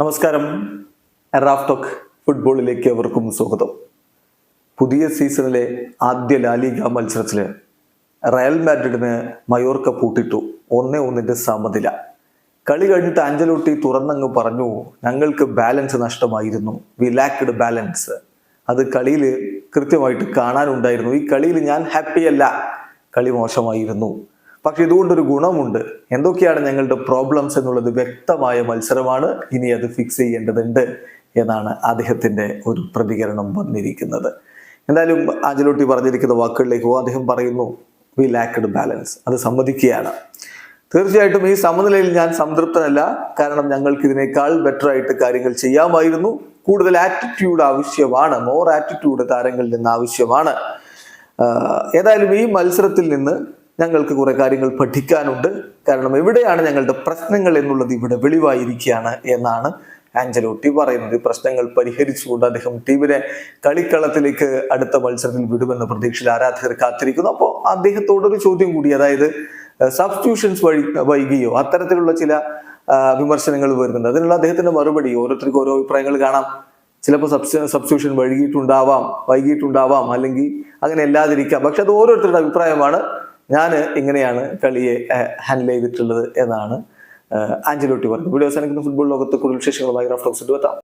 നമസ്കാരം. Raf talk ഫുട്ബോളിലേക്ക് അവർക്കും സ്വാഗതം. പുതിയ സീസണിലെ ആദ്യ ലാലിഗ മത്സരത്തിൽ റയൽ മാഡ്രിഡിന് മയോർക്ക പൂട്ടിട്ടു. ഒന്നേ ഒന്നിന്റെ സമനില. കളി കഴിഞ്ഞിട്ട് അഞ്ചലോട്ടി തുറന്നങ്ങ് പറഞ്ഞു ഞങ്ങൾക്ക് ബാലൻസ് നഷ്ടമായിരുന്നു. വി ലാക്ക്ഡ് ബാലൻസ് അത് കളിയിൽ കൃത്യമായിട്ട് കാണാനുണ്ടായിരുന്നു. ഈ കളിയിൽ ഞാൻ ഹാപ്പിയല്ല കളി മോശമായിരുന്നു. പക്ഷെ ഇതുകൊണ്ടൊരു ഗുണമുണ്ട്. എന്തൊക്കെയാണ് ഞങ്ങളുടെ പ്രോബ്ലംസ് എന്നുള്ളത് വ്യക്തമായ മത്സരമാണ്. ഇനി അത് ഫിക്സ് ചെയ്യേണ്ടതുണ്ട് എന്നാണ് അദ്ദേഹത്തിന്റെ ഒരു പ്രതികരണം വന്നിരിക്കുന്നത്. എന്തായാലും ആഞ്ചലോട്ടി പറഞ്ഞിരിക്കുന്ന വാക്കുകളിലേക്ക് അദ്ദേഹം പറയുന്നു വി ലാക്ക്ഡ് ബാലൻസ് അത് സമ്മതിക്കുകയാണ്. തീർച്ചയായിട്ടും ഈ സമനിലയിൽ ഞാൻ സംതൃപ്തനല്ല. കാരണം ഞങ്ങൾക്ക് ഇതിനേക്കാൾ ബെറ്റർ ആയിട്ട് കാര്യങ്ങൾ ചെയ്യാമായിരുന്നു. കൂടുതൽ ആറ്റിറ്റ്യൂഡ് ആവശ്യമാണ്. മോർ ആറ്റിറ്റ്യൂഡ് താരങ്ങളിൽ നിന്ന് ആവശ്യമാണ്. ഏതായാലും ഈ മത്സരത്തിൽ നിന്ന് ഞങ്ങൾക്ക് കുറെ കാര്യങ്ങൾ പഠിക്കാനുണ്ട്. കാരണം എവിടെയാണ് ഞങ്ങളുടെ പ്രശ്നങ്ങൾ എന്നുള്ളത് ഇവിടെ വെളിവായിരിക്കുകയാണ് എന്നാണ് ആഞ്ചലോട്ടി പറയുന്നത്. പ്രശ്നങ്ങൾ പരിഹരിച്ചുകൊണ്ട് അദ്ദേഹം ടീമിനെ കളിക്കളത്തിലേക്ക് അടുത്ത മത്സരത്തിൽ വിടുമെന്ന പ്രതീക്ഷയിൽ ആരാധകർ കാത്തിരിക്കുന്നു. അപ്പോൾ അദ്ദേഹത്തോടൊരു ചോദ്യം കൂടി അതായത് സബ്സ്റ്റിറ്റ്യൂഷൻസ് വഴി വൈകിയോ? അത്തരത്തിലുള്ള ചില വിമർശനങ്ങൾ വരുന്നുണ്ട്. അതിനുള്ള അദ്ദേഹത്തിന്റെ മറുപടി ഓരോരുത്തർക്കും ഓരോ അഭിപ്രായങ്ങൾ കാണാം. ചിലപ്പോൾ സബ്സ് സബ്സ്റ്റിറ്റ്യൂഷൻ വൈകിയിട്ടുണ്ടാവാം വൈകിയിട്ടുണ്ടാവാം അല്ലെങ്കിൽ അങ്ങനെ അല്ലാതിരിക്കാം. പക്ഷെ അത് ഓരോരുത്തരുടെ അഭിപ്രായമാണ്. ഞാൻ ഇങ്ങനെയാണ് കളിയെ ഹാൻഡിൽ ചെയ്തിട്ടുള്ളത് എന്നാണ് ആഞ്ചലോട്ടി പറഞ്ഞത്. വീഡിയോ അവസാനിക്കുന്ന. ഫുട്ബോൾ ലോകത്ത് കൂടുതൽ വിശേഷങ്ങളുമായി റഫ്ലോക്സ് എത്താം.